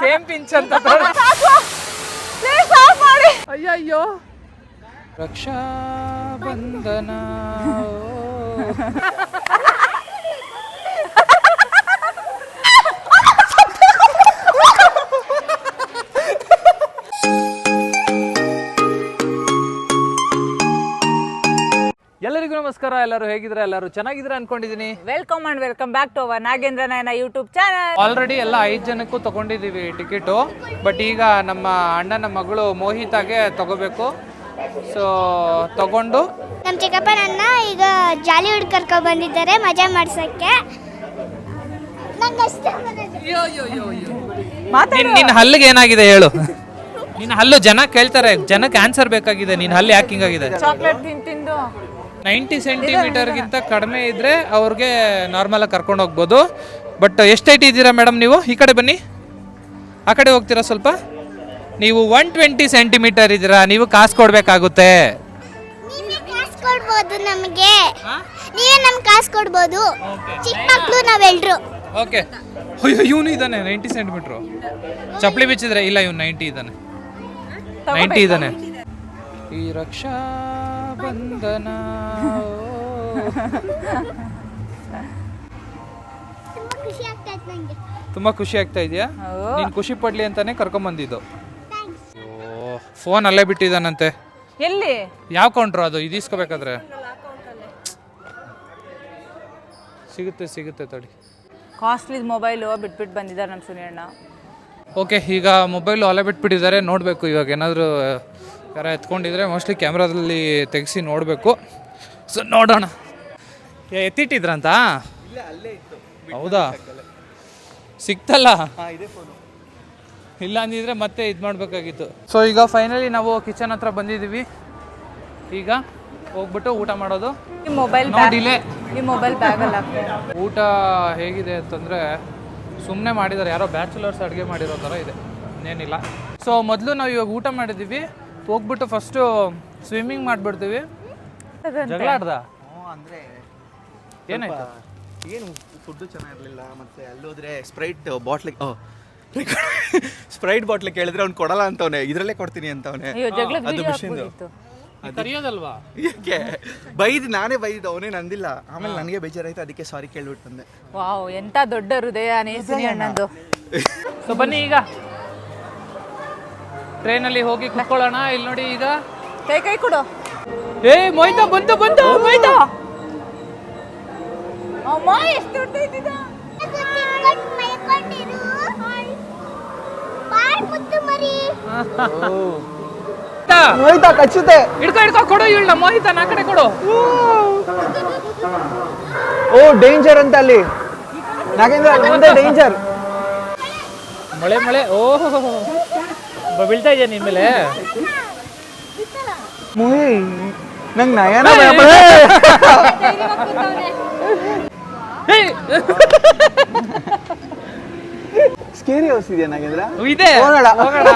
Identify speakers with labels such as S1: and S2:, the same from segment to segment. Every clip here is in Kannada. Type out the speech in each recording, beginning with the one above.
S1: ಸೇಮ್ ಪಿಂಚ್ ಅಂತ
S2: ಪ್ಲೀಸ್ ಆಫ್
S1: ನಮಸ್ಕಾರ ಎಲ್ಲರೂ ಹೇಗಿದ್ರೆ ಎಲ್ಲರೂ ಚೆನ್ನಾಗಿದ್ರೆ ಅನ್ಕೊಂಡಿದೀನಿ
S2: welcome and welcome back to our Nagendra ನಾಯನ YouTube channel
S1: already ಎಲ್ಲ ಐದು ಜನಕ್ಕೂ ತಗೊಂಡಿದ್ದೀವಿ ಟಿಕೆಟು ಬಟ್ ಈಗ ನಮ್ಮ ಅಣ್ಣನ ಮಗಳು ಮೋಹಿತಾಗೆ ತಗೋಬೇಕು. ಸೊ ತಗೊಂಡು.
S3: ನಮ್ಮ ಚಿಕ್ಕಪ್ಪ ನನ್ನ ಈಗ ಜಾಲಿವುಡ್ ಕರ್ಕೊಂಡು ಬಂದಿದ್ದಾರೆ ಮಜಾ ಮಾಡ್ಸಕ್ಕೆ.
S1: ನಿನ್ನ ಹಲ್ಲಿಗೆ ಏನಾಗಿದೆ ಹೇಳು. ನಿನ್ನ ಹಲ್ಲು ಜನ ಕೇಳ್ತಾರೆ. ಜನಕ್ಕೆ ಆನ್ಸರ್ ಬೇಕಾಗಿದೆ. ನಿನ್ನ ಹಲ್ಲು ಯಾಕೆ ಆಗಿದೆ
S2: ಚಾಕ್ಲೇಟ್ ತಿಂದು.
S1: ನೈಂಟಿ ಸೆಂಟಿಮೀಟರ್ಗಿಂತ ಕಡಿಮೆ ಇದ್ರೆ ಅವ್ರಿಗೆ ನಾರ್ಮಲಾಗಿ ಕರ್ಕೊಂಡು ಹೋಗ್ಬೋದು. ಬಟ್ ಎಷ್ಟು ಹೈಟ್ ಇದ್ದೀರಾ ಮೇಡಮ್ ನೀವು? ಈ ಕಡೆ ಬನ್ನಿ. ಆ ಕಡೆ ಹೋಗ್ತೀರಾ ಸ್ವಲ್ಪ? ನೀವು ಒನ್ ಟ್ವೆಂಟಿ ಸೆಂಟಿಮೀಟರ್ ಇದ್ದೀರಾ ನೀವು ಕಾಸು ಕೊಡಬೇಕಾಗುತ್ತೆ.
S3: ಕೊಡ್ಬೋದು ನಮಗೆ. ನೀವೇ ನಮ್ಗೆ ಕಾಸು ಕೊಡ್ಬೋದು. ಚಿಕ್ಕ ಮಕ್ಕಳು ನಾವೆಲ್ಲರೂ
S1: ಓಕೆ ಅಯ್ಯೋ ಇವನು ಇದ್ದಾನೆ ನೈಂಟಿ ಸೆಂಟಿಮೀಟ್ರು. ಚಪ್ಪಲಿ ಬಿಚ್ಚಿದ್ರೆ ಇಲ್ಲ ಇವನು ನೈಂಟಿ ಇದ್ದಾನೆ. ನೈಂಟಿ ಇದ್ದಾನೆ. ಈ ರಕ್ಷಾ ಬಂಧನ
S3: ತುಂಬ ಖುಷಿ
S1: ಆಗ್ತಾ ಇದೆಯಾ? ನೀನು ಖುಷಿ ಪಡ್ಲಿ ಅಂತಾನೆ
S3: ಕರ್ಕೊಂಡ್
S1: ಬಂದಿದ್ದು ಫೋನ್ ಅಲ್ಲೇ ಬಿಟ್ಟಿದ್ದಾನಂತೆ.
S2: ಎಲ್ಲಿ?
S1: ಯಾವ ಕೌಂಟ್ರು ಅದು? ಇದು ಇಸ್ಕೋಬೇಕಾದ್ರೆ ಸಿಗುತ್ತೆ ಸಿಗುತ್ತೆ ತಡಿ.
S2: ಕಾಸ್ಟ್ಲಿ ಮೊಬೈಲು ಬಿಟ್ಬಿಟ್ಟು ಬಂದಿದ್ದಾರೆ ನಮ್ಮ ಸುನಿಯಣ್ಣ
S1: ಓಕೆ ಈಗ ಮೊಬೈಲು ಅಲ್ಲೇ ಬಿಟ್ಬಿಟ್ಟಿದ್ದಾರೆ ನೋಡಬೇಕು ಇವಾಗ ಏನಾದರೂ ಯಾರ ಎತ್ಕೊಂಡಿದ್ರೆ ಮೋಸ್ಟ್ಲಿ ಕ್ಯಾಮ್ರಾದಲ್ಲಿ ತೆಗೆಸಿ ನೋಡಬೇಕು. ಸೊ ನೋಡೋಣ. ಏ, ಎತ್ತಿಟ್ಟಿದ್ರಂತ? ಹೌದಾ? ಸಿಕ್ತಲ್ಲ? ಇಲ್ಲ ಅಂದಿದ್ರೆ ಮತ್ತೆ ಇದು ಮಾಡಬೇಕಾಗಿತ್ತು. ಸೊ ಈಗ ಫೈನಲಿ ನಾವು ಕಿಚನ್ ಹತ್ರ ಬಂದಿದ್ದೀವಿ. ಈಗ ಹೋಗ್ಬಿಟ್ಟು ಊಟ ಮಾಡೋದು.
S2: ನಿಮ್ಮ ಮೊಬೈಲ್
S1: ನೋ ಡಿಲೇ
S2: ಈ ಮೊಬೈಲ್ ಬ್ಯಾಗಲ್ಲಿ
S1: ಊಟ ಹೇಗಿದೆ ಅಂತಂದರೆ ಸುಮ್ಮನೆ ಮಾಡಿದ್ದಾರೆ ಯಾರೋ ಬ್ಯಾಚುಲರ್ಸ್ ಅಡುಗೆ ಮಾಡಿರೋ ಥರ ಇದೆ. ಇನ್ನೇನಿಲ್ಲ. ಸೊ ಮೊದಲು ನಾವು ಇವಾಗ ಊಟ ಮಾಡಿದ್ದೀವಿ. ಹೋಗ್ಬಿಟ್ಟು ಫಸ್ಟು ಸ್ವಿಮ್ಮಿಂಗ್ ಮಾಡಿಬಿಡ್ತೀವಿ. ಜಗಳ ಆಡ್ದ
S4: ಅಂದರೆ
S1: ಏನಾಯ್ತು?
S4: ಏನು ಫುಡ್ಡು ಚೆನ್ನಾಗಿರಲಿಲ್ಲ ಮತ್ತೆ ಅಲ್ಲಿ ಹೋದ್ರೆ ಸ್ಪ್ರೈಟ್ ಬಾಟ್ಲಿಗೆ ಸ್ಪ್ರೈಟ್ ಬಾಟ್ಲಿ ಕೇಳಿದ್ರೆ ಅವ್ನು ಕೊಡಲ್ಲ ಅಂತವನೆ ಇದರಲ್ಲೇ ಕೊಡ್ತೀನಿ ಅಂತವನೆ. ಅದು
S2: ಹಾಕ್ಬೋದಿತ್ತು.
S1: ಕರಿಯೋದಲ್ವಾ?
S4: ಯಾಕೆ? ಬೈದ್ ನಾನೇ ಬೈದ್ ಅವನೇ ನಂದಿಲ್ಲ. ಆಮೇಲೆ ನನಗೆ ಬೇಜಾರಾಯ್ತು ಅದಕ್ಕೆ ಸಾರಿ ಕೇಳ್ಬಿಟ್ಟು ಬಂದೆ.
S2: ವಾವ್ ಎಂತ ದೊಡ್ಡ ಹೃದಯ ನೀ ಅಣ್ಣಂದು.
S1: ಸೊ ಬನ್ನಿ ಈಗ. ಟ್ರೈನಲ್ಲಿ ಹೋಗಿ ಕುತ್ಕೊಳ್ಳೋಣ. ಇಲ್ಲಿ ನೋಡಿ ಈಗ.
S2: ಕೈ ಕೈ ಕೊಡು.
S1: ಏ ಮೊಯ್ತಾ ಬಂತು ಬಂತು ಮೊಯ್ತಾ
S2: ಅಮ್ಮ ಎಷ್ಟು
S3: ಮರಿ
S4: ಹೋಯ್ತಾ ಕಚ್ಚುತ್ತೆ
S1: ಹಿಡ್ಕೊ ಹಿಡ್ಕೊ ಕೊಡು ಇವಳನ್ನ. ಮೋಹಿತ ನಾ ಕಡೆ ಕೊಡು.
S4: ಓ ಡೇಂಜರ್ ಅಂತ ಅಲ್ಲಿ. ನಾಗೇಂದ್ರ ಮುಂದೆ ಡೇಂಜರ್
S1: ಮಳೆ ಮಳೆ. ಓಹ್. ಬೀಳ್ತಾ ಇದೆಯಾ ನಿನ್ ಮೇಲೆ?
S4: ಮುಯ್ ನಂಗೆ ನಯನ! ಸ್ಕೇರಿ ಹೌಸ್ ಇದೆಯಾ ನಾಗೇಂದ್ರ?
S1: ಇದೆ.
S4: ಹೋಗೋಣ.
S1: ಹೋಗೋಣ.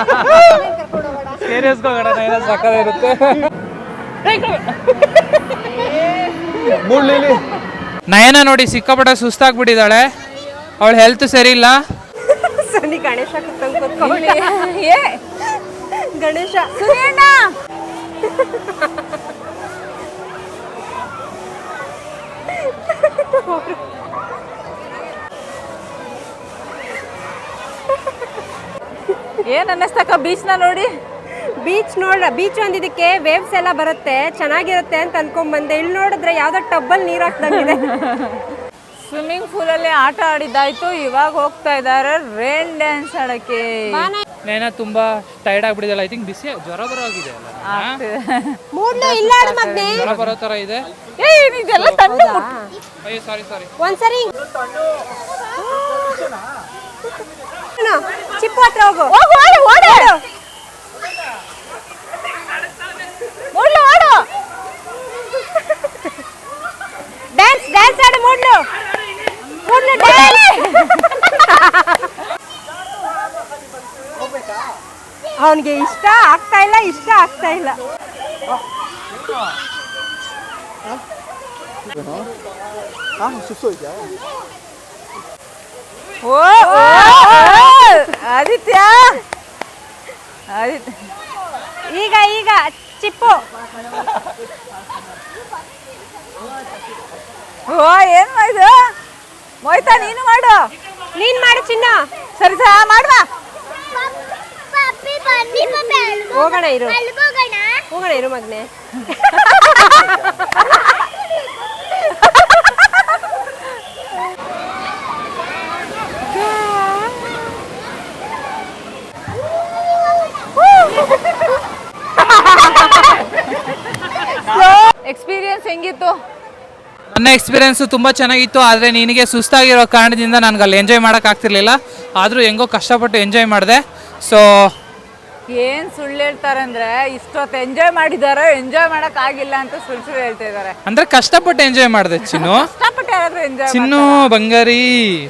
S1: ಸೀರಿಯಸ್ ಹೋಗೋಣ ಏನೋ ಸಕ್ಕದ ಇರುತ್ತೆ.
S4: ಮೂಡ್ಲಿಲಿ
S1: ನಯನ ನೋಡಿ ಸಿಕ್ಕಾಪಟ್ಟೆ ಸುಸ್ತಾಗ್ಬಿಟ್ಟಿದ್ದಾಳೆ. ಅವಳ ಹೆಲ್ತ್ ಸರಿ ಇಲ್ಲ.
S2: ಸನಿ ಗಣೇಶ ಏ ಗಣೇಶ. ಸುನಿಯಣ್ಣ ಏನ್ ಅನ್ನಿಸ್ತಕ್ಕ ಬೀಚ್ನ ನೋಡಿ?
S5: ಬೀಚ್ ನೋಡ ಬೀಚ್ ಒಂದಿದಕ್ಕೆ ವೇವ್ಸ್ ಎಲ್ಲ ಬರುತ್ತೆ ಚೆನ್ನಾಗಿರುತ್ತೆ ಅಂತ ಅನ್ಕೊಂಡ್ ಬಂದೆ ಇಲ್ಲಿ ನೋಡಿದ್ರೆ ಯಾವ್ದೋ ಟಬ್ಬಲ್ ನೀರ್ ಹಾಕ್ದಂಗಿದೆ
S2: ಸ್ವಿಮ್ಮಿಂಗ್ ಅಲ್ಲಿ ಆಟ ಆಡಿದ್ದಾಯ್ತು ಇವಾಗ ಹೋಗ್ತಾ ಇದ್ದಾರೆ ರೇನ್ ಡ್ಯಾನ್ಸ್ ಆಡಕ್ಕೆ.
S1: ನಯನ ತುಂಬಾ ಟೈರ್ಡ್ ಆಗ್ಬಿಟ್ಟಿದೆ ಐ ಥಿಂಕ್ ಬಿಸಿ ಜ್ವರ ಬರೋ ಆಗಿದೆ ಅಲ್ಲ
S2: ಆಗ್ತಿದೆ.
S5: ಮೂಡ್ಲು ಇಲ್ಲ ಮಗ್ನೆ.
S1: ಜ್ವರ ಬರೋ ತರ ಇದೆ.
S2: ಏಯ್ ಇದೆಲ್ಲ ತಂದು
S1: ಅಯ್ಯೋ ಸಾರಿ ಸಾರಿ
S5: ಒಂದ್ಸರಿ. ಚಿಪ್ಪು ಹತ್ರ ಹೋಗು.
S2: ಹೋಗು ಓಡು ಓಡು ಓಡು ಓಡು
S5: ಡ್ಯಾನ್ಸ್ ಡ್ಯಾನ್ಸ್ ಆಡು ಮೂಡ್ಲು. ಮೂಡ್ಲು ಡ್ಯಾನ್ಸ್ ಅವನಿಗೆ ಇಷ್ಟ ಆಗ್ತಾ ಇಲ್ಲ ಇಷ್ಟ ಆಗ್ತಾ ಇಲ್ಲ.
S4: ಓ ಆದಿತ್ಯ! ಆದಿತ್ಯ.
S2: ಈಗ ಈಗ
S5: ಚಿಪ್ಪು.
S2: ಓ ಏನ್ ಮಾಡಿದ ಮೋಯ್ತಾ ನೀನು ಮಾಡು.
S5: ನೀನ್ ಮಾಡು ಚಿನ್ನ.
S2: ಸರಿ ಸಾ ಮಾಡುವ.
S3: ಪಪ್ಪಿ ಬನ್ನಿ ಪಪ್ಪಿ ಅಲ್ಗೋ
S5: ಹೋಗೋಣ ಇರು. ಹೋಗೋಣ ಇರು ಮಗ್ನೆ.
S2: ಎಕ್ಸ್ಪೀರಿಯನ್ಸ್ ಹೆಂಗಿತ್ತು?
S1: ನನ್ನ ಎಕ್ಸ್ಪೀರಿಯೆನ್ಸು ತುಂಬ ಚೆನ್ನಾಗಿತ್ತು ಆದರೆ ನಿನಗೆ ಸುಸ್ತಾಗಿರೋ ಕಾರಣದಿಂದ ನನಗೆ ಅಲ್ಲಿ ಎಂಜಾಯ್ ಮಾಡೋಕ್ಕಾಗ್ತಿರ್ಲಿಲ್ಲ ಆದರೂ ಹೆಂಗೋ ಕಷ್ಟಪಟ್ಟು ಎಂಜಾಯ್ ಮಾಡಿದೆ. ಸೊ
S2: ಏನ್ ಸುಳ್ಳು ಹೇಳ್ತಾರೆ ಅಂದ್ರೆ ಇಷ್ಟೊತ್ತು ಎಂಜಾಯ್ ಮಾಡಿದಾರೆ ಎಂಜಾಯ್ ಮಾಡಕ್ ಆಗಿಲ್ಲ ಅಂತ ಸುಳ್ಳು ಸುಳ್ಳು ಹೇಳ್ತಾ ಇದ್ದಾರೆ.
S1: ಅಂದರೆ ಕಷ್ಟಪಟ್ಟು ಎಂಜಾಯ್ ಮಾಡಿದೆ ಚಿನ್ನು.
S2: ಕಷ್ಟಪಟ್ಟು ಯಾರಾದ್ರೂ ಎಂಜಾಯ್
S1: ಚಿನ್ನು ಬಂಗಾರಿ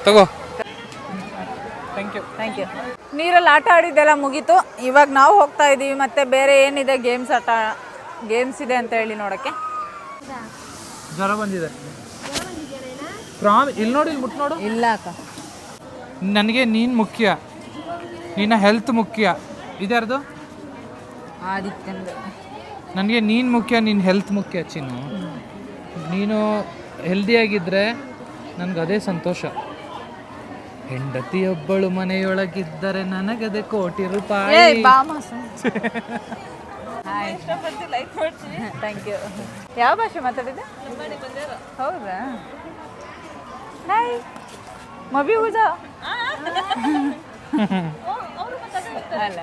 S1: ತಗೋ. ಥ್ಯಾಂಕ್ ಯು
S2: ಥ್ಯಾಂಕ್ ಯು ನೀರಲ್ಲಿ ಆಟ ಆಡಿದ್ದೆಲ್ಲ ಮುಗೀತು. ಇವಾಗ ನಾವು ಹೋಗ್ತಾ ಇದೀವಿ ಮತ್ತೆ ಬೇರೆ ಏನಿದೆ ಗೇಮ್ಸ್ ಆಟ ಗೇಮ್ಸ್ ಇದೆ ಅಂತ ಹೇಳಿ ನೋಡಕ್ಕೆ.
S1: ಜ್ವರ ಬಂದಿದೆ. ಪ್ರಾಮ್ ಇಲ್ಲಿ ನೋಡಿ ಇಲ್ಲಿ ಮುಟ್ಟು ನೋಡು
S2: ಇಲ್ಲ ಅಕ್ಕ.
S1: ನನಗೆ ನೀನು ಮುಖ್ಯ. ನಿನ್ನ ಹೆಲ್ತ್ ಮುಖ್ಯ. ಇದ್ಯಾರ್ದು
S2: ಆದಿತ್ಯಂದು.
S1: ನನಗೆ ನೀನು ಮುಖ್ಯ ನಿನ್ನ ಹೆಲ್ತ್ ಮುಖ್ಯ ಚಿನ್ನು. ನೀನು ಹೆಲ್ದಿಯಾಗಿದ್ದರೆ ನನಗೆ ಅದೇ ಸಂತೋಷ. ಹೆಂಡತಿಯೊಬ್ಬಳು ಮನೆಯೊಳಗಿದ್ದರೆ ನನಗದೇ ಕೋಟಿ
S2: ಏ
S1: ಲೈಕ್
S2: ಮಾಡ್ತೀನಿ ಥ್ಯಾಂಕ್ ಯು ಯಾವ ಭಾಷೆ ಮಾತಾಡಿದ್ದೆ? ಹೌದಾ? ಹಾಯ್ ಮಬಿ ಊಜ? ಅಲ್ಲ.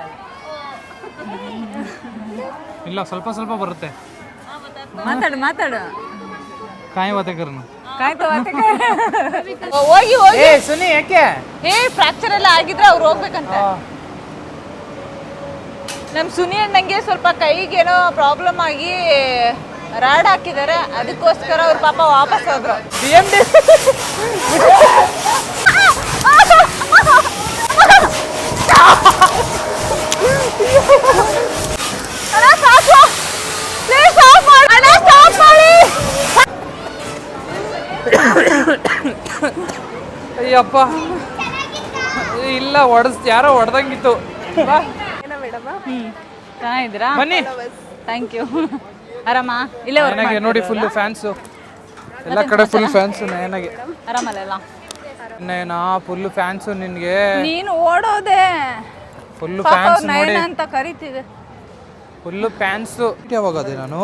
S1: ಇಲ್ಲ ಸ್ವಲ್ಪ ಸ್ವಲ್ಪ ಬರುತ್ತೆ.
S2: ಮಾತಾಡು ಮಾತಾಡು.
S1: ಕಾಯಿ ವಾತಕರನು
S2: ಕಾಯ್ತು ಹೋಗಿ ಹೋಗಿ.
S1: ಏ ಸುನಿ ಯಾಕೆ?
S2: ಏ ಫ್ರಾಕ್ಚರ್ ಎಲ್ಲ ಆಗಿದ್ರೆ ಅವ್ರು ಹೋಗ್ಬೇಕಂತ. ನಮ್ಮ ಸುನಿ ಅಣ್ಣಂಗೆ ಸ್ವಲ್ಪ ಕೈಗೇನೋ ಪ್ರಾಬ್ಲಮ್ ಆಗಿ ರಾಡ್ ಹಾಕಿದ್ದಾರೆ ಅದಕ್ಕೋಸ್ಕರ ಅವ್ರ ಪಾಪ ವಾಪಸ್ ಹೋದ್ರು. B M D
S1: Ayyappa. ಇಲ್ಲ ಹೊಡೆಸ್ ಯಾರೋ ಹೊಡೆದಂಗಿತ್ತು ಬಾ
S2: ಚೆನ್ನಾಗಿದ್ದೀರಾ?
S1: ಬನ್ನಿ.
S2: ಥ್ಯಾಂಕ್ ಯು ಆರಾಮ? ಇಲ್ಲೇ
S1: ನನಗೆ ನೋಡಿ ಫುಲ್ ಫ್ಯಾನ್ಸು ಎಲ್ಲ ಕಡೆ ಫುಲ್ ಫ್ಯಾನ್ಸು
S2: ಮಾಡ್ತಿದ್ದೀರಾ? ಆರಾಮಲ್ಲ
S1: ನಯನ ಫುಲ್ ಫ್ಯಾನ್ಸು ನಿನಗೆ.
S2: ನೀನು ಓಡೋದೆ.
S1: ಫುಲ್ ಫ್ಯಾನ್ಸ್ ನೋಡಿ.
S2: ಅಂತ ಕರಿತಿದೆ.
S1: ಫುಲ್ ಫ್ಯಾನ್ಸು ಯಾವಾಗ ಅದೇ ನಾನು?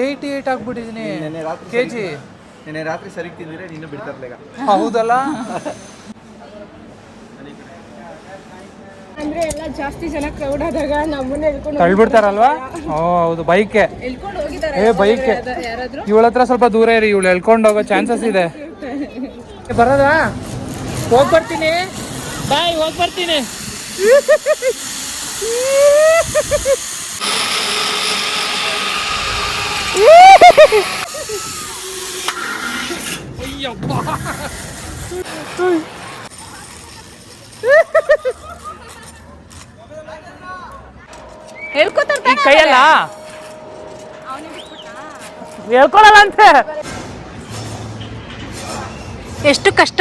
S1: ಏಯ್ಟಿ ಏಯ್ಟ್ ಆಗ್ಬಿಟ್ಟಿದ್ದೀನಿ
S4: ನೆನ್ನೆ ರಾತ್ರಿ
S1: ಕೆ ಜಿ
S4: ನೆನ್ನೆ ರಾತ್ರಿ ಸರಿಗೆ ತಿಂದಿದ್ರೆ ನೀನು ಬಿಡ್ತಾ
S1: ಹೌದಲ್ಲ?
S5: ಅಂದ್ರೆ ಎಲ್ಲ ಜಾಸ್ತಿ ಜನ ಕ್ರೌಡ್ ಆದಾಗ ನಮ್ಮನ್ನ ಹೇಳ್ಕೊಂಡು
S1: ತಳ್ಬಿಡ್ತಾರಲ್ವಾ? ಓ ಹೌದು ಬೈಕೆ. ಏ ಬೈಕೆ. ಇವಳ ಹತ್ರ ಸ್ವಲ್ಪ ದೂರ ಇರಿ ಇವಳು ಎಳ್ಕೊಂಡು ಹೋಗೋ ಚಾನ್ಸಸ್ ಇದೆ. ಏ, ಬರೋದಾ? ಹೋಗ್ ಬರ್ತೀನಿ. ಬಾಯ್ ಹೋಗ್ ಬರ್ತೀನಿ. ಅಯ್ಯಪ್ಪ
S2: ಹೇಳ್ಕೊತಾರೆ
S1: ಈ ಕೈಯಲ್ಲ? ಹೇಳ್ಕೊಳಲ್ಲ ಅಂತೆ
S5: ಎಷ್ಟು ಕಷ್ಟ.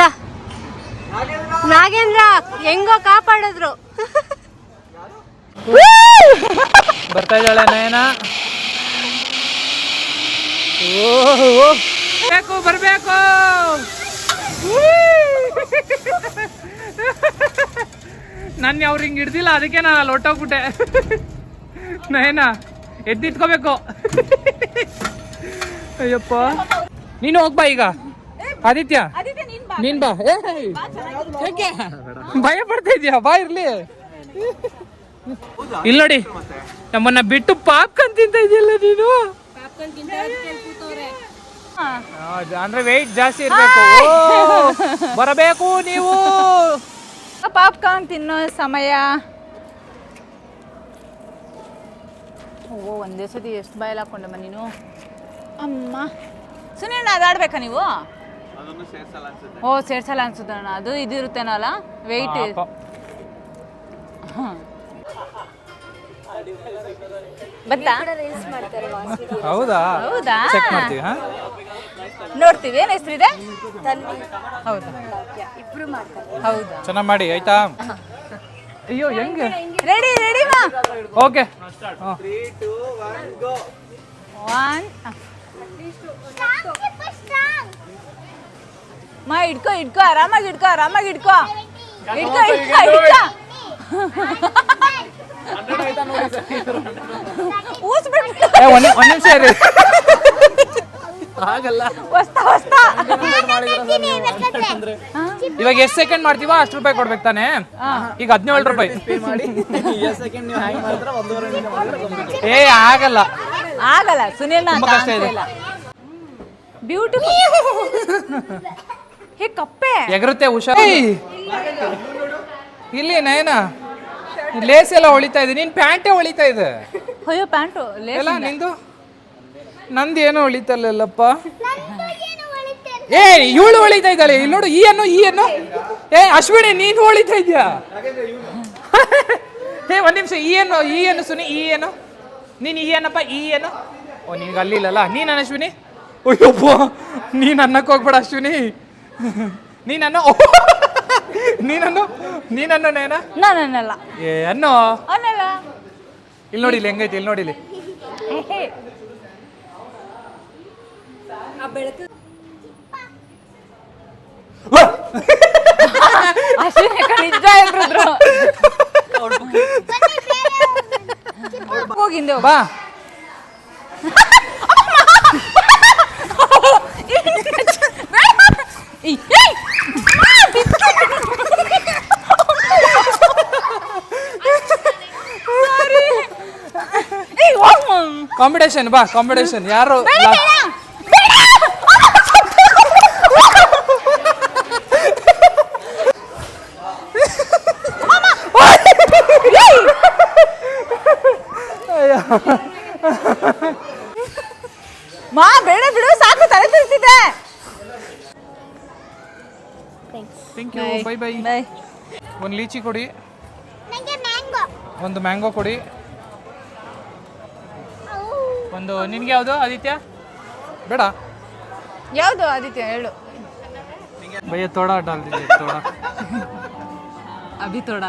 S5: ನಾಗೇಂದ್ರ ಹೆಂಗೋ ಕಾಪಾಡಿದ್ರು.
S1: ಬರ್ತಾ ಇದ್ದಾಳೆ ನಯನ. ಓಹೋ. ಬೇಕು ಬರಬೇಕು. ನನ್ನ ಅವ್ರು ಹಿಂಗೆ ಹಿಡ್ದಿಲ್ಲ ಅದಕ್ಕೆ ನಾನು ಅಲ್ಲಿ ಹೊಟ್ಟೋಗ್ಬಿಟ್ಟೆ ನಯನ ಎದ್ದಿಟ್ಕೋಬೇಕು. ಅಯ್ಯಪ್ಪ. ನೀನು ಹೋಗ್ಬಾ ಈಗ. ಆದಿತ್ಯ ನೀನ್ ಬಾ. ಭಯ ಪಡ್ತಾ ಇದೀಯಾ? ಬಾ ಇರ್ಲಿ. ಇಲ್ಲಿ ನೋಡಿ ನಮ್ಮನ್ನ ಬಿಟ್ಟು ಪಾಪ್ಕನ್ ತಿಂತ ಇದೆಯಲ್ಲ ನೀನು? ಅಂದ್ರೆ ವೆಯ್ಟ್ ಜಾಸ್ತಿ ಇರ್ಬೇಕು. ಓ, ಬರಬೇಕು ನೀವು.
S2: ಪಾಪ್ಕಾರ್ನ್ ತಿನ್ನೋ ಸಮಯ. ಓ ಒಂದೇ ಸತಿ ಎಷ್ಟು ಬಾಯಲ್ಲಿ ಹಾಕೊಂಡಮ್ಮ ನೀನು? ಅಮ್ಮ. ಸುನೀಲ್ ಅದಾಡ್ಬೇಕಾ ನೀವು? ಓ ಸೇರ್ಸಲ್ಲ ಅನ್ಸುತ್ತಣ್ಣ ಅದು ಇದು ಇರುತ್ತೇನಲ್ಲ ವೆಯ್ಟ್. ಬತ್ತಾ?
S1: ಹೌದಾ?
S2: ಹೌದಾ?
S1: ಚೆಕ್ ಮಾಡ್ತೀವಿ ಹಾ?
S2: ನೋಡ್ತೀವಿ. ಏನ್ ಹೆಸರಿದೆ ಹೌದಾ? ಹೌದಾ?
S1: ಚೆನ್ನಾಗಿ ಮಾಡಿ ಆಯ್ತಾ? ಅಯ್ಯೋ ಹೆಂಗೆ?
S2: ರೆಡಿ ರೆಡಿ ಮಾ
S1: ಓಕೆ
S2: ಒನ್ ಮಾ ಇಡ್ಕೋ ಇಡ್ಕೋ ಆರಾಮಾಗಿ ಇಡ್ಕೋ ಆರಾಮಾಗಿ ಇಡ್ಕೋ ಇಡ್ಕೋ ಇಡ್ಕೋ ಇಡ್ಕೋ ಊಸ್ಬಿಟ್ಟು
S1: ಒಂದ್ ಒಂದ್ ನಿಮಿಷ ಇರಿ. ಆಗಲ್ಲ.
S2: ಹೊಸ್ತಾ ಹೊಸ್ತಾ.
S1: ಇವಾಗ ಎಷ್ಟು ಸೆಕೆಂಡ್ ಮಾಡ್ತೀವ ಅಷ್ಟು ರೂಪಾಯಿ ಕೊಡ್ಬೇಕು ತಾನೆ? ಈಗ ಹದಿನೇಳು ರೂಪಾಯಿ. ಏ ಆಗಲ್ಲ.
S2: ಆಗಲ್ಲ ಸುನಿಲ್
S1: ತುಂಬಾ ಕಷ್ಟ ಇದೆ.
S2: ಬ್ಯೂಟಿಫುಲ್ ಹೇ ಕಪ್ಪೆ.
S1: ಎಗರುತ್ತೆ ಹುಷಾರ್ ಇಲ್ಲಿ ನಯನ. ಲೇಸ್ ಎಲ್ಲ ಹೊಳಿತಾ ಇದೆ. ನಿನ್ ಪ್ಯಾಂಟೇ ಹೊಳಿತಾ ಇದೆ.
S2: ಅಯ್ಯೋ ಪ್ಯಾಂಟು
S1: ಎಲ್ಲ ನಿಂದು? ನಂದು ಏನೋ ಹೊಳಿತಲ್ಲಪ್ಪ ಏ ಇವಳು ಹೊಳಿತಾ ಇದ್ದಾಳೆ. ಇಲ್ಲಿ ನೋಡು ಈ ಅನ್ನು ಈ ಅನ್ನು. ಏ ಅಶ್ವಿನಿ ನೀನು ಹೊಳಿತಾ ಇದೆಯಾ? ಏ ಒಂದ್ ನಿಮಿಷ ಈ ಏನು ಈ ಏನು ಸುನಿ ಈ ಏನು ನೀನು ಈ ಏನಪ್ಪ ಈ ಏನು ಓ ನಿನ್ಗೆ ಅಲ್ಲಿಲ್ಲಲ್ಲ ನೀನು ಅಶ್ವಿನಿ? ಅಯ್ಯಪ್ಪ ನೀನು ಅನ್ನಕ್ಕೆ ಹೋಗ್ಬೇಡ ಅಶ್ವಿನಿ. ನೀನನ್ನು ನೀನನ್ನು ನೀನನ್ನು ನೇನ
S2: ನಾನನ್ನಲ್ಲ
S1: ಏ ಅನ್ನೋ.
S2: ಅನ್ನಲ್ಲ.
S1: ಇಲ್ಲಿ ನೋಡಿ ಇಲ್ಲಿ ಹೆಂಗೈತಿ ಇಲ್ಲಿ ನೋಡಿ ಇಲ್ಲಿ.
S2: ಅಶ್ವಿನಿ ಅಕ್ಕ ನಿಜ ಹೇಳ್ಬಿಟ್ರು ಹೋಗಿಂದೆ
S1: ಬಾ. ಕಾಂಪಿಟೇಷನ್ ಬಾ ಕಾಂಪಿಟೇಷನ್ ಯಾರು
S2: ಮಾ ಬೇಡ ಬಿಡು ಸಾಕು ತಲೆ
S1: thank you bye bye
S2: bye
S1: ಒಂದು ಲೀಚಿ ಕೊಡಿ.
S3: ನನಗೆ ಮ್ಯಾಂಗೋ.
S1: ಒಂದು ಮ್ಯಾಂಗೋ ಕೊಡಿ. ಒಂದು ನಿನ್ಗೆ ಯಾವುದು ಆದಿತ್ಯ? ಬೇಡ.
S2: ಯಾವುದು ಆದಿತ್ಯ ಹೇಳು.
S1: ಬಯ್ಯ ತೋಡ ಅಡ್ಡ ಅಲ್ದಿದೆ ತೋಡ.
S2: ಅಭಿ ತೋಡ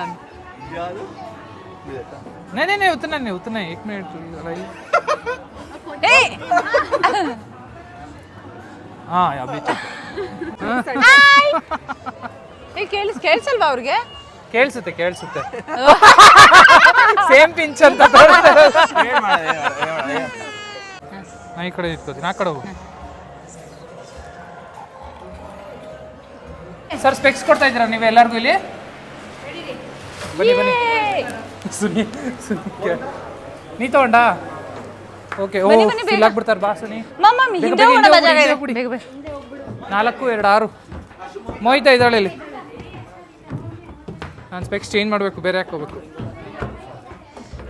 S1: नहीं नहीं नहीं उतना नहीं उतना ही एक मिनट रही
S2: ಏಯ್
S1: हाँ अभी तो
S2: ಏ ಕೇಳಿಸ್ ಕೇಳಿಸಲ್ವಾ ಅವ್ರಿಗೆ
S1: ಕೇಳಿಸುತ್ತೆ ಕೇಳಿಸುತ್ತೆ ಸೇಮ್ ಪಿಂಚ್ ಅಂತ ತೋರಿಸ್ತಾ ಇರೋದು. ನಾ ಈ ಕಡೆ ಇಟ್ಕೋತೀನಿ ಆ ಕಡೆ ಹೋಗು ಸರ್ ಸ್ಪೆಕ್ಸ್ ಕೊಡ್ತಾ ಇದ್ದೀರಾ ನೀವು ಎಲ್ಲರಿಗೂ ಇಲ್ಲಿ ಬನ್ನಿ ಬನ್ನಿ ಸುನಿ ಸುನಿ ನೀ ತಗೊಂಡ? ಓಕೆ ಓ
S2: ಬನ್ನಿ, ಬನ್ನಿ, ಬೇಗ.
S1: ಫಿಲ್ ಆಗ್ಬಿಡ್ತಾರೆ ಬಾ ಸುನಿ.
S2: ಮಮ್ಮ
S1: ಬೇಗ,
S2: ಹಿಂದೆ
S1: ಬೇಗ,
S2: ಹೋಗೋಣ
S1: ಹಿಂದೆ
S2: ಬಜಾರ್
S1: ಹೋಗ್ಬಿಡಿ,
S2: ಇದೆ.
S1: ಹಿಂದೆ
S2: ಬೇಗ ಬೇಗ
S1: ನಾಲ್ಕು ಎರಡು ಆರು. ಮೋಯ್ತಾ ಇದ್ದಾಳೆ ಇಲ್ಲಿ. ನಾನು ಸ್ಪೆಕ್ಸ್ ಚೇಂಜ್ ಮಾಡಬೇಕು ಬೇರೆ ಹಾಕೋಬೇಕು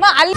S2: ಮ ಅಲ್ಲಿ